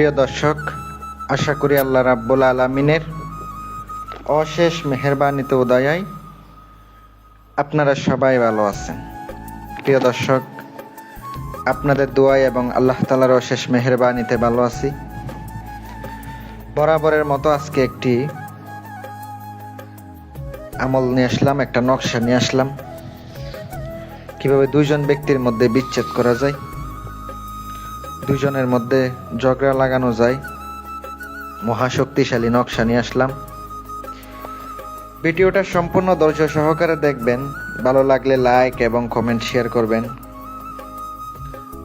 প্রিয় দর্শক, আশা করি আল্লাহ রাব্বুল আলমিনের অশেষ মেহরবানিতে উদয়ায় আপনারা সবাই ভালো আছেন। প্রিয় দর্শক, আপনাদের দোয়ায় এবং আল্লাহ তালার অশেষ মেহরবানিতে ভালো আছি। বরাবরের মতো আজকে একটি আমল নিয়ে আসলাম, একটা নকশা নিয়ে আসলাম। কীভাবে দুইজন ব্যক্তির মধ্যে বিচ্ছেদ করা যায় দুজনের মধ্যে ঝগড়া লাগানো যায়। মহাশক্তিশালী নকশা নিয়ে আসলাম। ভিডিওটা সম্পূর্ণ ধৈর্য সহকারে দেখবেন। ভালো লাগলে লাইক এবং কমেন্ট শেয়ার করবেন।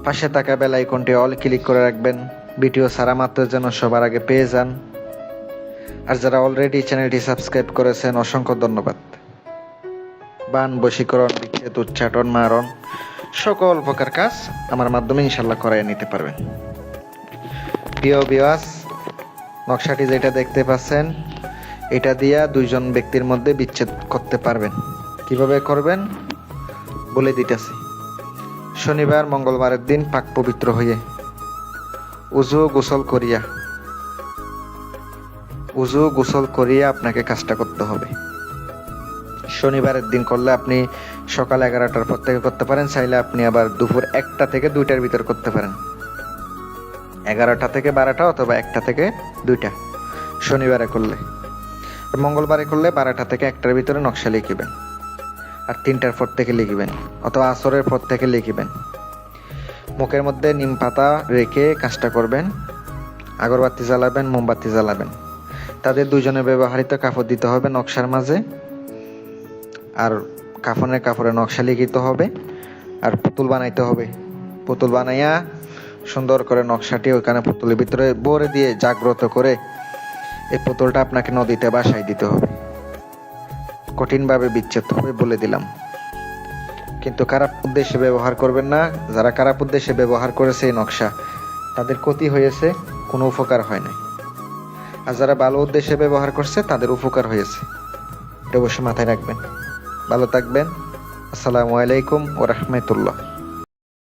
পাশে থাকা বেল আইকনটি অল ক্লিক করে রাখবেন। ভিডিও সারা মাত্র যেন সবার আগে পেয়ে যান। আর যারা অলরেডি চ্যানেলটি সাবস্ক্রাইব করেছেন, অসংখ্য ধন্যবাদ। বান বশীকরণ বিচ্ছেদ উচ্চাটন মারণ। সকল প্রকার কাজ আমার মাধ্যমে ইনশাল্লাহ করাই নিতে পারবেন প্রিয় বিওয়াস নকশাটি যেটা দেখতে পাচ্ছেন, এটা দিয়া দুইজন ব্যক্তির মধ্যে বিচ্ছেদ করতে পারবেন। কীভাবে করবেন? বলে দিতেছি। শনিবার, মঙ্গলবারের দিন পাক পবিত্র হয়ে উজু গোসল করিয়া, উজু গোসল করিয়া আপনাকে কাজটা করতে হবে। শনিবারের দিন করলে আপনি সকাল এগারোটার পর থেকে করতে পারেন, চাইলে আপনি আবার দুপুর একটা থেকে দুইটার ভিতর করতে পারেন। এগারোটা থেকে বারোটা অথবা একটা থেকে দুইটা শনিবারে করলে। মঙ্গলবারে করলে বারোটা থেকে একটার ভিতরে নকশা লিখিবেন আর তিনটার পর থেকে লিখিবেন অথবা আসরের পর থেকে লিখিবেন। মুখের মধ্যে নিম পাতা রেখে কাজটা করবেন, আগরবাতি জ্বালাবেন, মোমবাতি জ্বালাবেন। তাদের দুজনে ব্যবহৃত কাপড় দিতে হবে নকশার মাঝে। আর কাফনের কাপড়ে নকশা লিখিতে হবে, আর পুতুল বানাইতে হবে। পুতুল বানাইয়া সুন্দর করে নকশাটি ওইখানে পুতুলের ভিতরে ভরে দিয়ে জাগ্রত করে এই পুতুলটা আপনাকে নদীতে বাসায় দিতে হবে। কঠিনভাবে বিচ্ছেদ হবে বলে দিলাম। কিন্তু খারাপ উদ্দেশ্যে ব্যবহার করবেন না। যারা খারাপ উদ্দেশ্যে ব্যবহার করেছে এই নকশা, তাদের ক্ষতি হয়েছে, কোনো উপকার হয় নাই। আর যারা ভালো উদ্দেশ্যে ব্যবহার করছে, তাদের উপকার হয়েছে। এটা অবশ্যই মাথায় রাখবেন। ভালো থাকবেন। আসসালামু আলাইকুম ও রহমতুল্লাহ।